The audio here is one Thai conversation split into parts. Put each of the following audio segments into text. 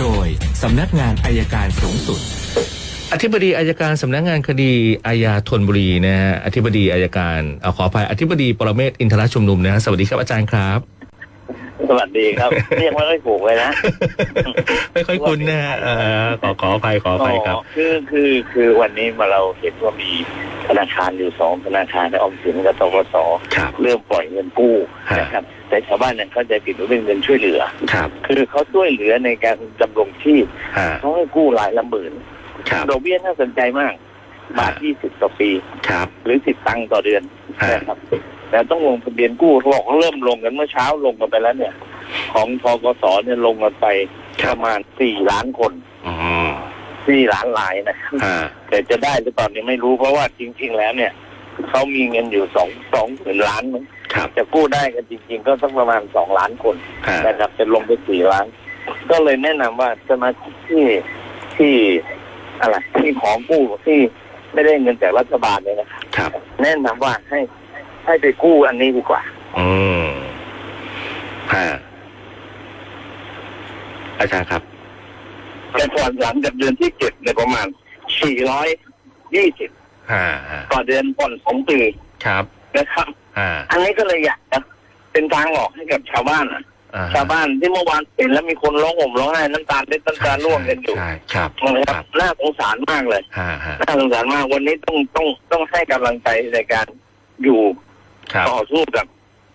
โดยสำนักงานอายการสูงสุด อธิบดีอายการสำนักงานคดีอาญาธนบุรีนะฮะอธิบดีอายการเอาขออภัยอธิบดีปรเมศอินทรชุมนุมนะฮะสวัสดีครับอาจารย์ครับ สวัสดีครับเรียกไม่ค่อยถูกเลยนะ ไม่ค่อยคุ้นนะฮะเอ่อขอขออภัยขออภัยครับอ๋อคือคือคือวันนี้มาเราเห็นว่ามีธนาคารอยู่สองธนาคารออมสินกับตกสครับเริ่มปล่อยเงินกู้ฮะนะครับ แต่ชาวบ้านเนี่ยเขาใจผิดว่าเป็นเงินช่วยเหลือครับคือเขาช่วยเหลือในการดำรงชีพฮะเขาให้กู้รายละหมื่นครับดอกเบี้ยน่าสนใจมากบาทฮะยี่สิบต่อปี ครับ หรือสิบตังค์ต่อเดือนฮะนะครับ แต่ต้องลงทะเบียนกู้เขาบอกเขาเริ่มลงกันเมื่อเช้าลงกันไปแล้วเนี่ย ของทกสเนี่ยลงกันไปประมาณสี่ล้านคนอ๋อสี่ล้านลายนะครับฮะแต่จะได้หรือเปล่าเนี่ยไม่รู้เพราะว่าจริง ๆ แล้วเนี่ยเขามีเงินอยู่สองสองหมื่นล้านมั้งครับจะกู้ได้กันจริง ๆ ก็สักประมาณสองล้านคนฮะนะครับจะลงไปสี่ล้าน ก็เลยแนะนำว่าสมาชิกที่ที่อะไรที่ของกู้ที่ไม่ได้เงินจากรัฐบาลเนี่ยนะครับครับ แนะนำว่าให้ ให้ไปกู้อันนี้ดีกว่า อืมฮะอาจารย์ครับแต่ก่อนหลังจากเดือนที่เจ็ดเนี่ยประมาณสี่ร้อยยี่สิบฮะฮะต่อเดือนผ่อนสองปีครับนะครับฮะอันนี้ก็เลยอยากจะเป็นทางออกให้กับชาวบ้านอะอ่ฮะชาวบ้านที่เมื่อวานเห็นแล้วมีคนร้องห่มร้องไห้น้ำตาเล็ดน้ำตาร่วงกันอยู่ใช่ครับนะคครัรับบน่าสงสารมากเลยฮะฮะน่าสงสารมากวันนี้ต้องต้องต้องให้กำลังใจในการอยู่ ครับต่อสู้กับ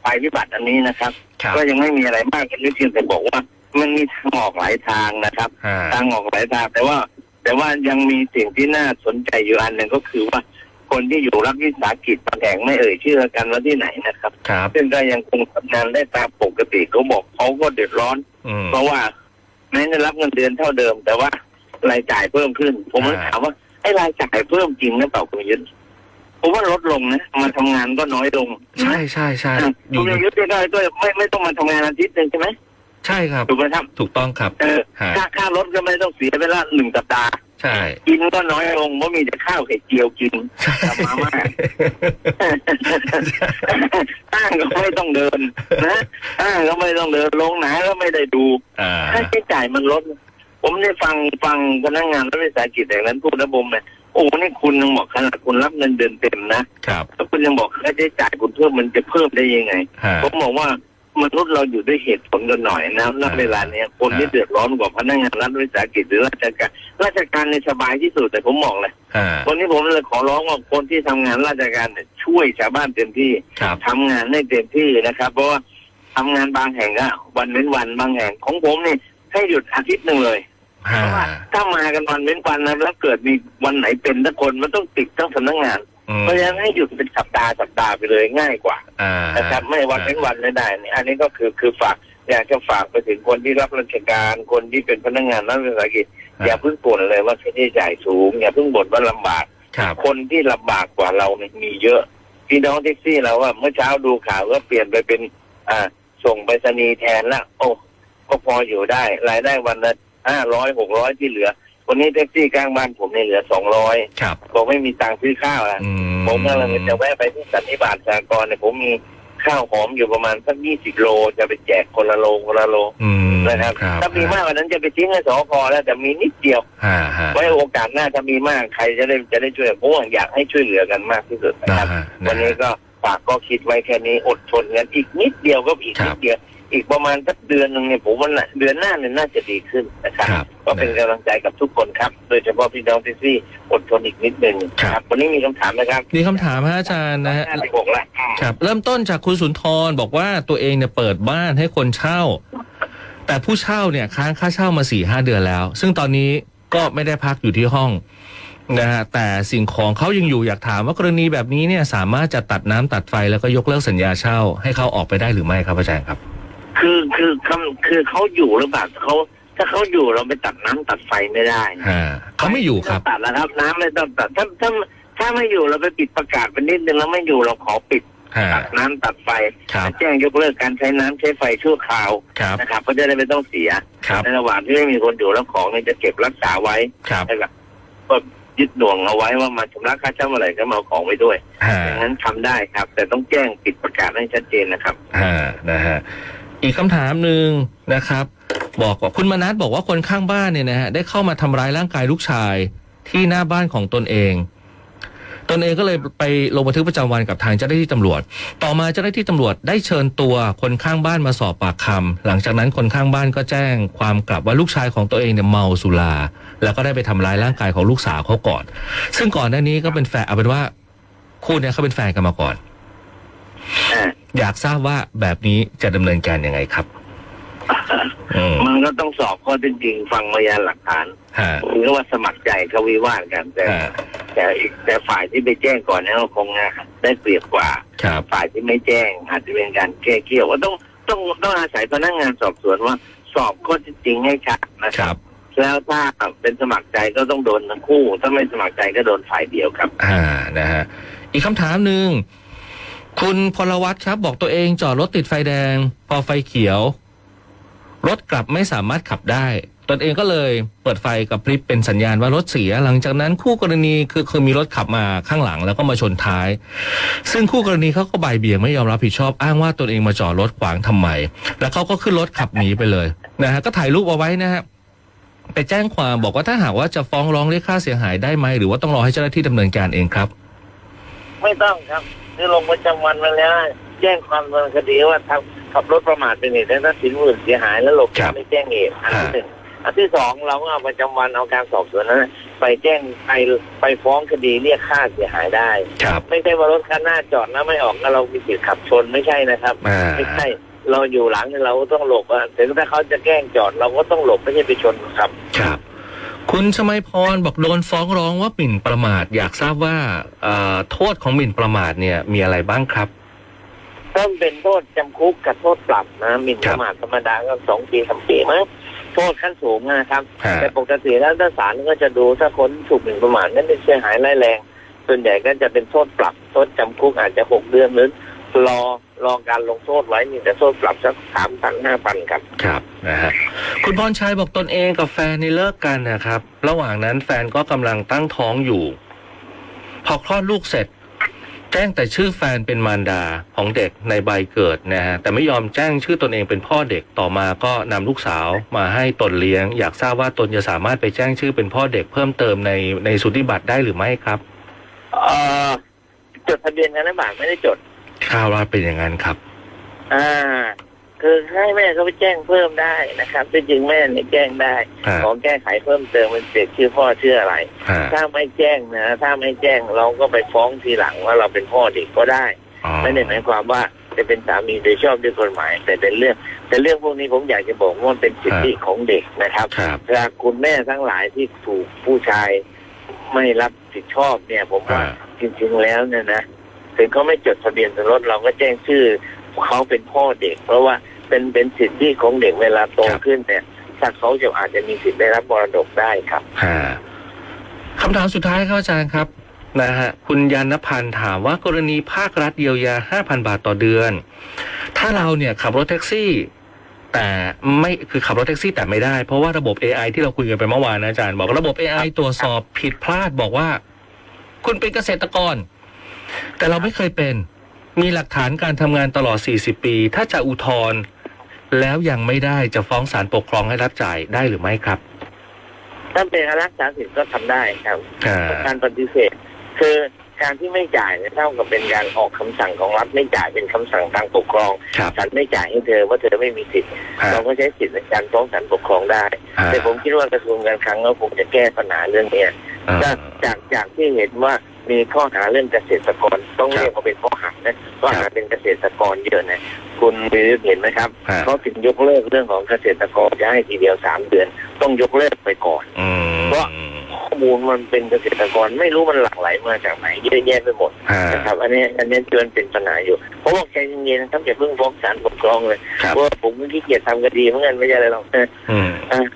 ภัยพิบัติอันนี้นะครับ ครับ ก็ยังไม่มีอะไรมากกันนี้เพียงแต่บอกว่า มันมีทางออกหลายทางนะครับฮะทางออกหลายทางแต่ว่า แต่ว่ายังมีสิ่งที่น่าสนใจอยู่อันหนึ่งก็คือว่า คนที่อยู่รัฐวิสาหกิจบางแห่งไม่เอ่ยชื่อกันว่าที่ไหนนะครับ ครับ ซึ่งก็ยังคงทำงานได้ตามปกติเขาบอกเขาก็เดือดร้อน อืม เพราะว่าแม้ได้รับเงินเดือนเท่าเดิม แต่ว่ารายจ่ายเพิ่มขึ้น ผมเลยอ่า ถามว่าไอ้รายจ่ายเพิ่มจริงหรือเปล่าคุณยุทธ ผมว่าลดลงนะมาทำงานก็น้อยลงใช่ใช่ใช่นะอยู่คุณยุทธได้ด้วยไม่ไม่ต้องมาทำงานอาทิตย์หนึ่งใช่ไหมใช่ครับ ถูกไหมครับถูกต้องครับเออฮะค่าค่ารถก็ไม่ต้องเสียไปละหนึ่งสัปดาห์ใช่กินก็น้อยลงเพราะมีแต่ข้าวไข่เจียวกินกลับมาม่า ห้างก็ไม่ต้องเดินนะห้างก็ไม่ต้องเดินลงไหนก็ไม่ได้ดูอ่าค่าใช้จ่ายมันลด ผมได้ฟังฟังพนักงานรัฐวิสาหกิจแห่งนั้นพูดนะผมเนี่ย โอ้นี่คุณยังบอกขนาดคุณรับเงินเดือนเต็มนะครับ แล้วคุณยังบอกค่าใช้จ่ายคุณเพิ่มมันจะเพิ่มได้ยังไงฮะ ผมบอกว่ามนุษย์เราอยู่ด้วยเหตุผลกันหน่อยนะณเวลาเนี้ยคนที่อ่าเดือดร้อนกว่าพนักงานรัฐวิสาหกิจหรือราชการ ราชการในยสบายที่สุดแต่ผมบอกเลยฮะวันนี้ผมเลยขอร้องว่าคนที่ทำงานราชการเนี่ยช่วยชาวบ้านเต็มที่ ครับ ทำงานให้เต็มที่นะครับ เพราะว่าทำงานบางแห่งก็วันเว้นวันบางแห่งของผมนี่ให้หยุดอาทิตย์หนึ่งเลยฮะ เพราะว่าถ้ามากันวันเว้นวันนะแล้วเกิดมีวันไหนเป็นทุกคนมันต้องติดทั้งสำนักงานอืมเพราะฉะนั้นให้หยุดเป็นสัปดาห์สัปดาห์ไปเลยง่ายกว่าอ่านะครับไม่วันเว้นวันไม่ได้นี่อันนี้ก็คือคือฝากอยากจะฝากไปถึงคนที่รับราชการคนที่เป็นพนักงานรัฐวิสาหกิจอย่าเพิ่งบ่นเลยว่าค่าใช้จ่ายสูง อย่าเพิ่งบ่นว่าลำบากครับคนที่ลำบากกว่าเราเนี่ยมีเยอะพี่น้องแท็กซี่เราว่าเมื่อเช้าดูข่าวก็เปลี่ยนไปเป็น อ่า ส่งไปรษณีย์แทนละโอ้ก็พออยู่ได้ รายได้วันละ ห้าร้อยหกร้อยที่เหลือ วันนี้แท็กซี่กลางบ้านผมเนี่ยเหลือสองร้อยครับบอกไม่มีตังค์ซื้อข้าวอะ อืมผมก็เลยจะแวะไปที่สันนิบาตสากรณ์เนี่ยผมมีข้าวหอมอยู่ประมาณสักยี่สิบโลจะไปแจกคนละโลคนละโลอืมนะครับครับ ถ้ามีมากกว่านั้นจะไปทิ้งให้สอพอแล้วแต่มีนิดเดียว ฮะฮะไว้โอกาสหน้าถ้ามีมากใครจะได้จะได้ช่วยเพราะว่าอยากให้ช่วยเหลือกันมากที่สุดนะนะครับฮะ วันนี้ก็ฝากก็คิดไว้แค่นี้อดทนกันอีกนิดเดียวก็อีกครันิบดเดียว อีกประมาณสักเดือนหนึ่งเนี่ยผมว่าน่ะเดือนหน้าเนี่ยน่าจะดีขึ้นนะครับครับ ก็เป็นกำลังใจกับทุกคนครับ โดยเฉพาะพี่น้องที่ซี่อดทนอีกนิดหนึ่งครับวันนี้มีคำถามนะครับ มีคำถามฮะอาจารย์นะฮะห้าสิบหกละครับ เริ่มต้นจากคุณสุนทรบอกว่าตัวเองเนี่ยเปิดบ้านให้คนเช่า แต่ผู้เช่าเนี่ยค้างค่าเช่ามาสี่ห้าเดือนแล้ว ซึ่งตอนนี้ก็ไม่ได้พักอยู่ที่ห้องนะฮะแต่สิ่งของเขายังอยู่อยากถามว่ากรณีแบบนี้เนี่ยสามารถจะตัดน้ำตัดไฟแล้วก็ยกเลิกสัญญาเช่า ให้เขาออกไปได้หรือไม่ครับอาจารย์ครับ คือคือคำคือเขาอยู่หรือเปล่าเขาถ้าเขาอยู่เราไปตัดน้ำตัดไฟไม่ได้นะฮะเขาไม่อยู่ครับ ตัดแล้วครับน้ำไม่ต้องตัดถ้าถ้าถ้าไม่อยู่เราไปปิดประกาศไปนิดนึงแล้วไม่อยู่เราขอปิดฮะตัดน้ำตัดไฟครับ แจ้งยกเลิกการใช้น้ำใช้ไฟชั่วคราวครับ นะครับก็จะได้ไม่ต้องเสีย ครับ ในระหว่างที่ไม่มีคนอยู่แล้วของเนี่ยจะเก็บรักษาไว้ครับนะครับก็ยึดหน่วงเอาไว้ว่ามาชำระค่าเช่าเมื่อไหร่ก็มาเอาของไว้ด้วยฮะอย่างนั้นทำได้ครับ แต่ต้องแจ้งปิดประกาศให้ชัดเจนนะครับ ฮะนะฮะ อีกคำถามหนึ่งนะครับ บอกว่าคุณมนัสบอกว่าคนข้างบ้านเนี่ยนะฮะได้เข้ามาทำร้ายร่างกายลูกชายที่หน้าบ้านของตนเอง ตนเองก็เลยไปลงบันทึกประจำวันกับทางเจ้าหน้าที่ตำรวจ ต่อมาเจ้าหน้าที่ตำรวจได้เชิญตัวคนข้างบ้านมาสอบปากคำหลังจากนั้นคนข้างบ้านก็แจ้งความกลับว่าลูกชายของตัวเองเนี่ยเมาสุราแล้วก็ได้ไปทำร้ายร่างกายของลูกสาวเขาก่อน ซึ่งก่อนหน้านี้ก็เป็นแฟนเอาเป็นว่าคู่เนี้ยเขาเป็นแฟนกันมาก่อน อ่าอยากทราบว่าแบบนี้จะดำเนินการยังไงครับ อืมมันก็ต้องสอบข้อเท็จจริงฟังพยานหลักฐานฮะหรือว่าสมัครใจเขาวิวาทกันแต่ ฮะแต่อีกแต่ฝ่ายที่ไปแจ้งก่อนเนี่ยก็คงได้เปรียบกว่า ครับฝ่ายที่ไม่แจ้งอาจจะเป็นการแก้เกี่ยวว่าต้องต้องต้องอาศัยพนักงานสอบสวนว่า สอบข้อเท็จจริงให้ชัดนะคครัรับ บแล้วถ้าเป็นสมัครใจก็ต้องโดนทั้งคู่ ถ้าไม่สมัครใจก็โดนฝ่ายเดียวครับ อ่านะฮะอีกคำถามหนึ่ง คุณพลวัตครับ บอกตัวเองจอดรถติดไฟแดง พอไฟเขียว รถกลับไม่สามารถขับได้ ตนเองก็เลยเปิดไฟกับพริบเป็นสัญญาณว่ารถเสีย หลังจากนั้นคู่กรณีคือคือมีรถขับมาข้างหลังแล้วก็มาชนท้าย ซึ่งคู่กรณีเขาก็บ่ายเบี่ยงไม่ยอมรับผิดชอบอ้างว่าตนเองมาจอดรถขวางทำไม แล้วเขาก็ขึ้นรถขับหนีไปเลยนะฮะก็ถ่ายรูปเอาไว้นะฮะไปแจ้งความบอกว่าถ้าหากว่าจะฟ้องร้องเรียกค่าเสียหายได้ไหมหรือว่าต้องรอให้เจ้าหน้าที่ดำเนินการเองครับ ไม่ต้องครับ คือลงประจำวันมาแล้ว แจ้งความดำเนินคดีว่าทำขับรถประมาทเป็นเหตุให้ทรัพย์สินผู้อื่นเสียหายแล้วหลบหครันีบไม่แจ้งเหตุอันที่หนึ่งอันที่สองเราก็เอาประจำวันเอาการสอบสวนนั้นไปแจ้งไปไปฟ้องคดีเรียกค่าเสียหายได้ครับไม่ใช่ว่ารถคันหน้าจอดแล้วไม่ออกแล้วเรามีสิทธิ์ขับชนไม่ใช่นะครับอ่าไม่ใช่เราอยู่หลังเนี่ยเราก็ต้องหลบอะแต่ถ้าเขาจะแกล้งจอดเราก็ต้องหลบไม่ใช่ไปชนครับ ครับคุณชมัยพรบอกโดนฟ้องร้องว่าหมิ่นประมาท อยากทราบว่าเอ่อโทษของหมิ่นประมาทเนี่ยมีอะไรบ้างครับ ต้นเป็นโทษจำคุกกับโทษปรับนะหมิ่นประมาทธรรมดาก็สองปีสามปีมั้งโทษขั้นสูงนะครับ ฮะ แต่ปกติแล้วถ้าศาลก็จะดูถ้าคนถูกหมิ่นประมาทนั้นเป็นเสียหายร้ายแรง ส่วนใหญ่ก็จะเป็นโทษปรับโทษจำคุกอาจจะหกเดือนหรือ รอรอการลงโทษไว้มีแต่โทษปรับสักสามพันห้าพันครับ ครับนะฮะคุณพรชัยบอกตนเองกับแฟนในเลิกกันนะครับ ระหว่างนั้นแฟนก็กำลังตั้งท้องอยู่ พอคลอดลูกเสร็จ แจ้งแต่ชื่อแฟนเป็นมารดาของเด็กในใบเกิดนะฮะแต่ไม่ยอมแจ้งชื่อตนเองเป็นพ่อเด็กต่อมาก็นำลูกสาวมาให้ตนเลี้ยง อยากทราบว่าตนจะสามารถไปแจ้งชื่อเป็นพ่อเด็กเพิ่มเติมในในสุติบัตรได้หรือไม่ครับเอ่อจดทะเบียนกันนะบาทไม่ได้จด ข่าวว่าเป็นอย่างนั้นครับ อ่า คือให้แม่เขาไปแจ้งเพิ่มได้นะครับที่จริงแม่เนี่ยแจ้งได้ฮะขอแก้ไขเพิ่มเติมเป็นเด็กชื่อพ่อชื่ออะไร ฮะถ้าไม่แจ้งนะถ้าไม่แจ้งเราก็ไปฟ้องทีหลังว่าเราเป็นพ่อเด็กก็ได้ อ๋อไม่ได้หมายความว่าจะเป็นสามีโดยชอบด้วยกฎหมาย แต่เป็นเรื่อง แต่เรื่องพวกนี้ผมอยากจะบอกว่ามันเป็นสิทธิของเด็กนะครับ ครับถ้าคุณแม่ทั้งหลายที่ถูกผู้ชายไม่รับผิดชอบเนี่ย ผมว่าอ่า จริงๆแล้วเนี่ยนะ ถึงเขาไม่จดทะเบียนสมรสเราก็แจ้งชื่อเขาเป็นพ่อเด็ก เพราะว่าเป็นเป็นสิทธิของเด็กเวลาโตขึ้นเนี่ยถ้าเขาจะอาจจะมีสิทธิ์ได้รับมรดกได้ครับฮะคำถามสุดท้ายครับอาจารย์ครับนะฮะคุณยานพันธ์ถามว่ากรณีภาครัฐเยียวยา 5,000 บาทต่อเดือน ถ้าเราเนี่ยขับรถแท็กซี่ แต่ไม่คือขับรถแท็กซี่แต่ไม่ได้ เพราะว่าระบบ AI ที่เราคุยกันไปเมื่อวานนะอาจารย์ บอกระบบ AI ตรวจสอบผิดพลาดบอกว่า คุณเป็นเกษตรกร แต่เราไม่เคยเป็น มีหลักฐานการทำงานตลอด 40 ปี ถ้าจะอุทธรณ์แล้วยังไม่ได้จะฟ้องศาลปกครองให้รับจ่ายได้หรือไม่ครับ ถ้าเป็นรักษาสิทธิ์ก็ทำได้ครับอ่า การปฏิเสธ คือการที่ไม่จ่ายเนี่ยเท่ากับเป็นการออกคำสั่งของรัฐไม่จ่ายเป็นคำสั่งทางปกครองครับศาลไม่จ่ายให้เธอว่าเธอไม่มีสิทธิ์ฮะ เราก็ใช้สิทธิ์ในการฟ้องศาลปกครองได้ ฮะแต่ผมคิดว่ากระทรวงการคลังก็คงจะแก้ปัญหาเรื่องเนี้ยอ่า จากจากจากที่เห็นว่า มีข้อหาเรื่องเกษตรกรต้องครับเรียกว่าเป็นข้อหานะข้อหาครับเป็นเกษตรกรเยอะนะคุณวิริยเห็นไหมครับฮะเขาถึงยกเลิกเรื่องของเกษตรกรจะให้ทีเดียวสามเดือน ต้องยกเลิกไปก่อนอืมเพราะข้อมูลมันเป็นเกษตรกรไม่รู้มันหลั่งไหลมาจากไหนเยอะแยะไปหมดฮะนะครับ อันนี้อันนี้เตือนเป็นปัญหาอยู่เพราะว่าใจเย็นๆนะครับอย่าเพิ่งฟ้องศาลปกครองเลยครับเพราะว่าผมก็ขี้เกียจทำคดีเหมือนกันไม่ใช่อะไรหรอกอืมอะแล้ว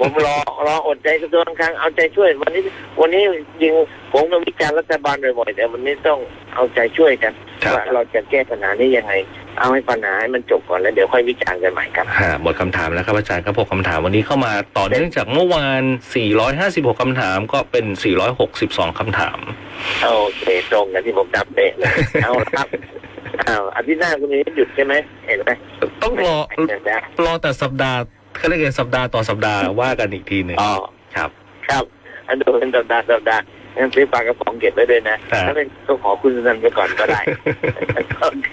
ผมรอรออดใจกระทรวงการคลังเอาใจช่วย วันนี้ วันนี้จริงผมก็วิจารณ์รัฐบาลบ่อยๆแต่วันนี้ต้องเอาใจช่วยกันครับว่าเราจะแก้ปัญหานี้ยังไง เอาให้ปัญหาให้มันจบก่อนแล้วเดี๋ยวค่อยวิจารณ์กันใหม่ครับฮะหมดคำถามแล้วครับอาจารย์ครับหกคำถามวันนี้เข้ามาต่อเนื่องจากเมื่อวาน 456คำถามก็เป็น 462คำถามโอเคตรงกันที่ผมดับเดะเลยเอาละครับอ้าวอาทิตย์หน้าคุณนี้หยุดใช่ไหมเห็นไหมต้องรอเห็นแล้วรอแต่สัปดาห์ เขาเรียกไงสัปดาห์ต่อสัปดาห์ว่ากันอีกทีหนึ่งอ๋อครับ ครับอันดูเป็นสัปดาห์สัปดาห์งั้นซื้อปลากระป๋องเก็บไว้ด้วยนะครับถ้าเป็นต้องขอคุณนันไปก่อนก็ได้ โอเค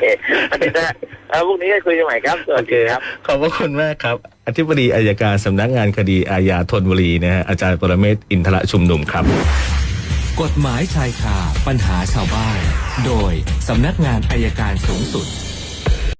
อาทิตย์หน้าเอาพรุ่งนี้ก็คุยกันใหม่ครับ สวัโอสเคดีครับ ขอบพระคุณมากครับ อธิบดีอายการสำนักงานคดีอาญาธนบุรีนะฮะ อาจารย์ปรเมศวร์อินทรชุมนุมครับ กฎหมายชายคาปัญหาชาวบ้าน โดยสำนักงานอายการสูงสุด